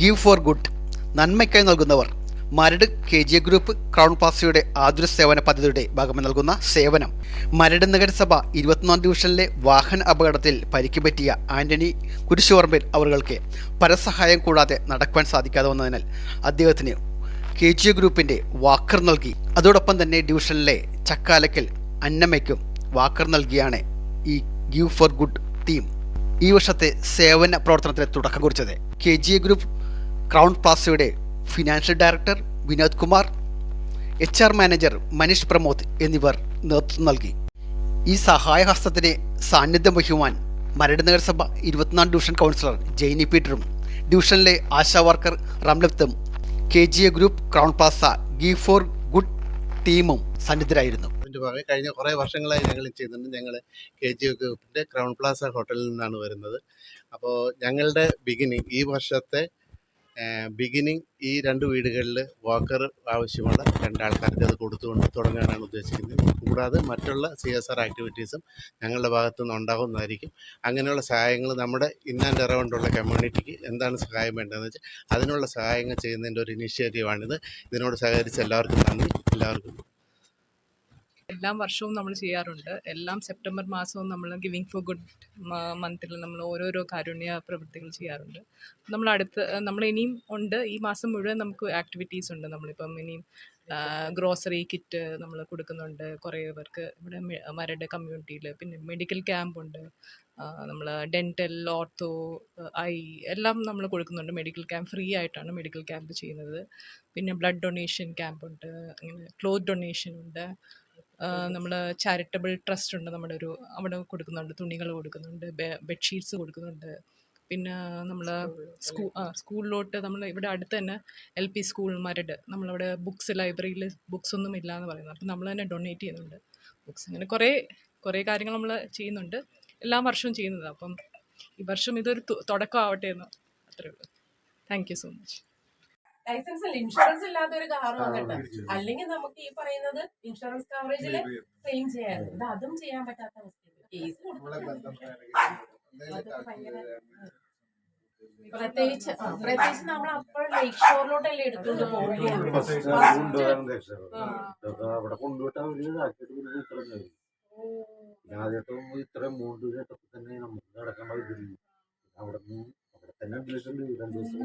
Give four good നന്മയ്ക്കായി നൽകുന്നവർ. Maradu K G group crown പ്ലാസയുടെ ആതുര സേവന പദ്ധതിയുടെ ഭാഗമായി നൽകുന്ന സേവനം. മരട് നഗരസഭ ഇരുപത്തിനാല് ഡിവിഷനിലെ വാഹന അപകടത്തിൽ പരിക്കുപറ്റിയ ആന്റണി കുരിശുവർമ്മൻ അവർക്ക് പരസഹായം കൂടാതെ നടക്കുവാൻ സാധിക്കാതെ വന്നതിനാൽ അദ്ദേഹത്തിന് കെ ജി ഗ്രൂപ്പിന്റെ വാക്കർ നൽകി. അതോടൊപ്പം തന്നെ ഡിവിഷനിലെ ചക്കാലക്കൽ അന്നമ്മയ്ക്കും വാക്കർ നൽകിയാണ് ഈ ഗീവ് ഫോർ ഗുഡ് ടീം ഈ വർഷത്തെ സേവന പ്രവർത്തനത്തിന് തുടക്കം കുറിച്ചത്. K G group crown പ്ലാസയുടെ financial director Vinod Kumar H R manager Manish Pramod എന്നിവർ നേതൃത്വം നൽകി. ഈ സഹായഹസ്തത്തിന് സാന്നിധ്യം വഹിക്കുവാൻ മരട് നഗരസഭ ഇരുപത്തിനാല് ഡിവിഷൻ കൗൺസിലർ ജെയിനി പീറ്ററും ഡിവിഷനിലെ ASHA worker റംലിപ്തും K G A group crown plaza GI for good ടീമും സന്നിധരായിരുന്നു. കഴിഞ്ഞ കുറേ വർഷങ്ങളായി ഞങ്ങൾ ചെയ്യുന്നുണ്ട്. ഞങ്ങൾ കെ ജി ഗ്രൂപ്പിന്റെ ക്രൗൺ പ്ലാസ ഹോട്ടലിൽ നിന്നാണ് വരുന്നത്. അപ്പോൾ ഞങ്ങളുടെ ബിഗിനിങ് ഈ വർഷത്തെ ബിഗിനിങ് ഈ രണ്ട് വീടുകളിൽ വാക്കർ ആവശ്യമുള്ള രണ്ടാൾക്കാർക്ക് അത് കൊടുത്തുകൊണ്ട് തുടങ്ങാനാണ് ഉദ്ദേശിക്കുന്നത്. കൂടാതെ മറ്റുള്ള സി എസ് ആർ ആക്ടിവിറ്റീസും ഞങ്ങളുടെ ഭാഗത്തു നിന്ന് ഉണ്ടാകുന്നതായിരിക്കും. അങ്ങനെയുള്ള സഹായങ്ങൾ നമ്മുടെ ഇൻ ആൻഡ് അറൗണ്ടുള്ള കമ്മ്യൂണിറ്റിക്ക് എന്താണ് സഹായം വേണ്ടതെന്ന് വെച്ചാൽ അതിനുള്ള സഹായങ്ങൾ ചെയ്യുന്നതിന്റെ ഒരു ഇനീഷ്യേറ്റീവാണിത് ഇതിനോട് സഹകരിച്ച എല്ലാവർക്കും നന്ദി. എല്ലാവർക്കും എല്ലാ വർഷവും നമ്മൾ ചെയ്യാറുണ്ട്. എല്ലാം സെപ്റ്റംബർ മാസവും നമ്മൾ ഗിവിങ് ഫോർ ഗുഡ് മന്തിൽ നമ്മൾ ഓരോരോ കാരുണ്യ പ്രവൃത്തികൾ ചെയ്യാറുണ്ട്. നമ്മൾ അടുത്ത് നമ്മൾ ഇനിയും ഉണ്ട്. ഈ മാസം മുഴുവൻ നമുക്ക് ആക്ടിവിറ്റീസ് ഉണ്ട്. നമ്മളിപ്പം ഇനിയും ഗ്രോസറി കിറ്റ് നമ്മൾ കൊടുക്കുന്നുണ്ട്. കുറേ പേർക്ക് ഇവിടെ മരട് കമ്മ്യൂണിറ്റിയിൽ പിന്നെ മെഡിക്കൽ ക്യാമ്പ് ഉണ്ട്. നമ്മൾ ഡെന്റൽ ഓർത്തോ ഐ എല്ലാം നമ്മൾ കൊടുക്കുന്നുണ്ട്. മെഡിക്കൽ ക്യാമ്പ് ഫ്രീ ആയിട്ടാണ് മെഡിക്കൽ ക്യാമ്പ് ചെയ്യുന്നത്. പിന്നെ ബ്ലഡ് ഡൊണേഷൻ ക്യാമ്പുണ്ട് അങ്ങനെ ക്ലോത്ത് ഡൊണേഷൻ ഉണ്ട്. നമ്മൾ ചാരിറ്റബിൾ ട്രസ്റ്റ് ഉണ്ട് നമ്മുടെ ഒരു അവിടെ കൊടുക്കുന്നുണ്ട് തുണികൾ കൊടുക്കുന്നുണ്ട് ബെഡ്ഷീറ്റ്സ് കൊടുക്കുന്നുണ്ട്. പിന്നെ നമ്മൾ സ്കൂ ആ സ്കൂളിലോട്ട് നമ്മൾ ഇവിടെ അടുത്ത് തന്നെ എൽ പി സ്കൂൾ മരട് നമ്മളവിടെ ബുക്സ് ലൈബ്രറിയിൽ ബുക്സ് ഒന്നും ഇല്ല എന്ന് പറയുന്നത് അപ്പം നമ്മൾ തന്നെ ഡൊണേറ്റ് ചെയ്യുന്നുണ്ട്. ബുക്സ് അങ്ങനെ കുറേ കുറേ കാര്യങ്ങൾ നമ്മൾ ചെയ്യുന്നുണ്ട്. എല്ലാ വർഷവും ചെയ്യുന്നത്. അപ്പം ഈ വർഷം ഇതൊരു തുടക്കം ആവട്ടെ എന്ന് അത്രേ ഉള്ളൂ. Thank you so much licence അല്ല ഇൻഷുറൻസ് ഇല്ലാത്ത ഒരു കാർ വന്നിട്ട് അല്ലെങ്കിൽ നമുക്ക് ഈ പറയുന്നത് ഇൻഷുറൻസ് കവറേജിൽ ക്ലെയിം ചെയ്യാറുണ്ട് ഇത് അതും ചെയ്യാൻ പറ്റാത്ത അവസ്ഥയാണ് കേസ് പ്രത്യേകിച്ച് പ്രത്യേകിച്ച് നമ്മൾ അപ്പോൾ ലൈക്ക് ഷോറിലോട്ടല്ലേ എടുത്തുകൊണ്ട് പോകുകയുള്ളൂ ഇത്രയും ആദ്യത്തെ ഇത്ര തന്നെ നമുക്ക് നടക്കാൻ പറ്റില്ല അവിടെ നിന്ന് അവിടെ തന്നെ അഡ്മിഷൻ രണ്ട് ദിവസം